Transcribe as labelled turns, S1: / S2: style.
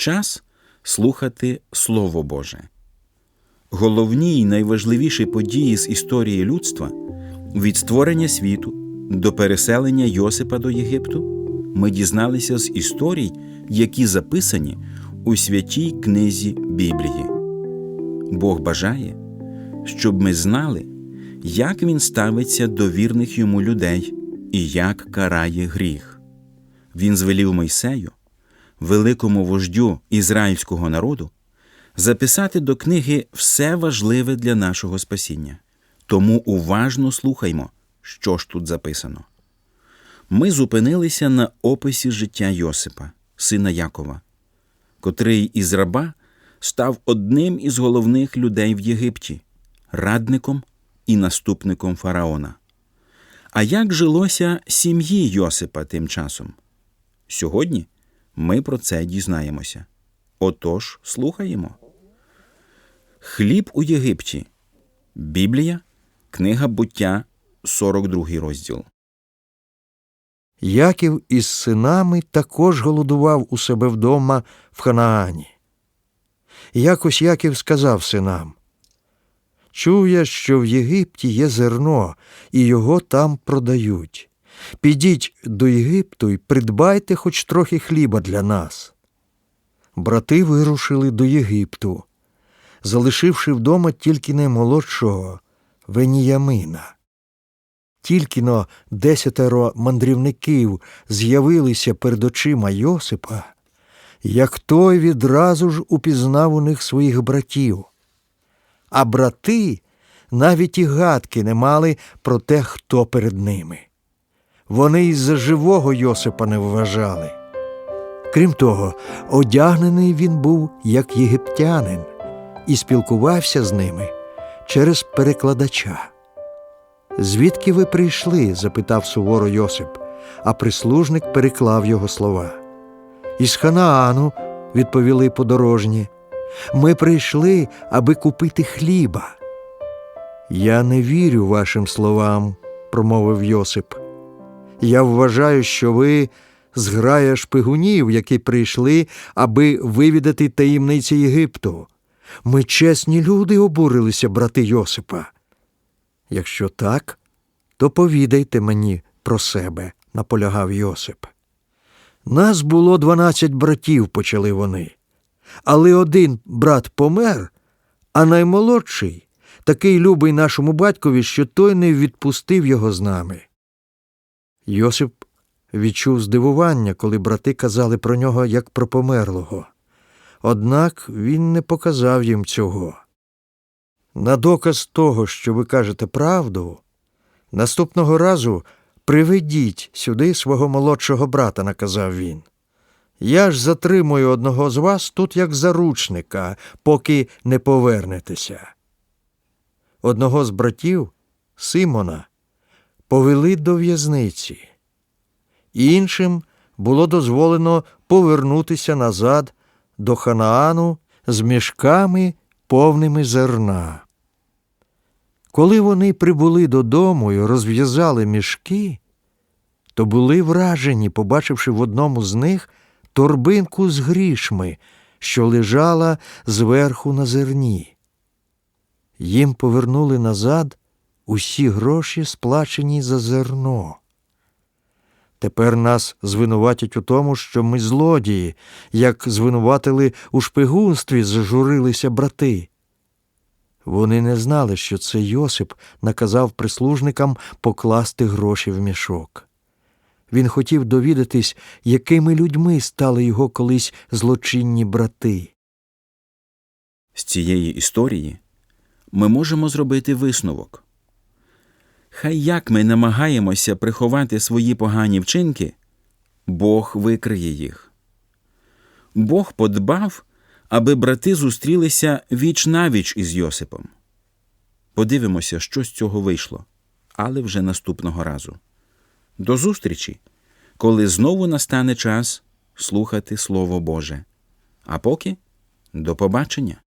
S1: Час слухати Слово Боже. Головні й найважливіші події з історії людства від створення світу до переселення Йосипа до Єгипту ми дізналися з історій, які записані у святій книзі Біблії. Бог бажає, щоб ми знали, як він ставиться до вірних йому людей і як карає гріх. Він звелів Мойсею, великому вождю ізраїльського народу, записати до книги все важливе для нашого спасіння. Тому уважно слухаймо, що ж тут записано. Ми зупинилися на описі життя Йосипа, сина Якова, котрий із раба став одним із головних людей в Єгипті, радником і наступником фараона. А як жилося сім'ї Йосипа тим часом? Сьогодні ми про це дізнаємося. Отож, слухаємо. Хліб у Єгипті. Біблія, книга буття, 42 розділ.
S2: Яків із синами також голодував у себе вдома в Ханаані. Якось Яків сказав синам Чув я, що в Єгипті є зерно, і його там продають. Підіть до Єгипту і придбайте хоч трохи хліба для нас. Брати вирушили до Єгипту, залишивши вдома тільки наймолодшого Веніямина. Тільки но десятеро мандрівників з'явилися перед очима Йосипа, як той відразу ж упізнав у них своїх братів. А брати навіть і гадки не мали про те, хто перед ними. Вони й за живого Йосипа не вважали. Крім того, одягнений він був як єгиптянин і спілкувався з ними через перекладача. Звідки ви прийшли? запитав суворо Йосип, а прислужник переклав його слова. Із Ханаану, відповіли подорожні, ми прийшли, аби купити хліба. Я не вірю вашим словам, промовив Йосип. Я вважаю, що ви зграя шпигунів, які прийшли, аби вивідати таємниці Єгипту. Ми чесні люди обурилися, брати Йосипа. Якщо так, то повідайте мені про себе, наполягав Йосип. Нас було дванадцять братів, почали вони. Але один брат помер, а наймолодший такий любий нашому батькові, що той не відпустив його з нами. Йосип відчув здивування, коли брати казали про нього як про померлого. Однак він не показав їм цього. На доказ того, що ви кажете правду, наступного разу приведіть сюди свого молодшого брата, наказав він. Я ж затримую одного з вас тут як заручника, поки не повернетеся. Одного з братів, Симона, повели до в'язниці. Іншим було дозволено повернутися назад до Ханаану з мішками повними зерна. Коли вони прибули додому і розв'язали мішки, то були вражені, побачивши в одному з них торбинку з грішми, що лежала зверху на зерні. Їм повернули назад усі гроші, сплачені за зерно. Тепер нас звинуватять у тому, що ми злодії, як звинуватили у шпигунстві, зажурилися брати. Вони не знали, що це Йосип наказав прислужникам покласти гроші в мішок. Він хотів довідатись, якими людьми стали його колись злочинні брати.
S1: З цієї історії ми можемо зробити висновок. Хай як ми намагаємося приховати свої погані вчинки, Бог викриє їх. Бог подбав, аби брати зустрілися віч навіч із Йосипом. Подивимося, що з цього вийшло, але вже наступного разу. До зустрічі, коли знову настане час слухати Слово Боже. А поки до побачення.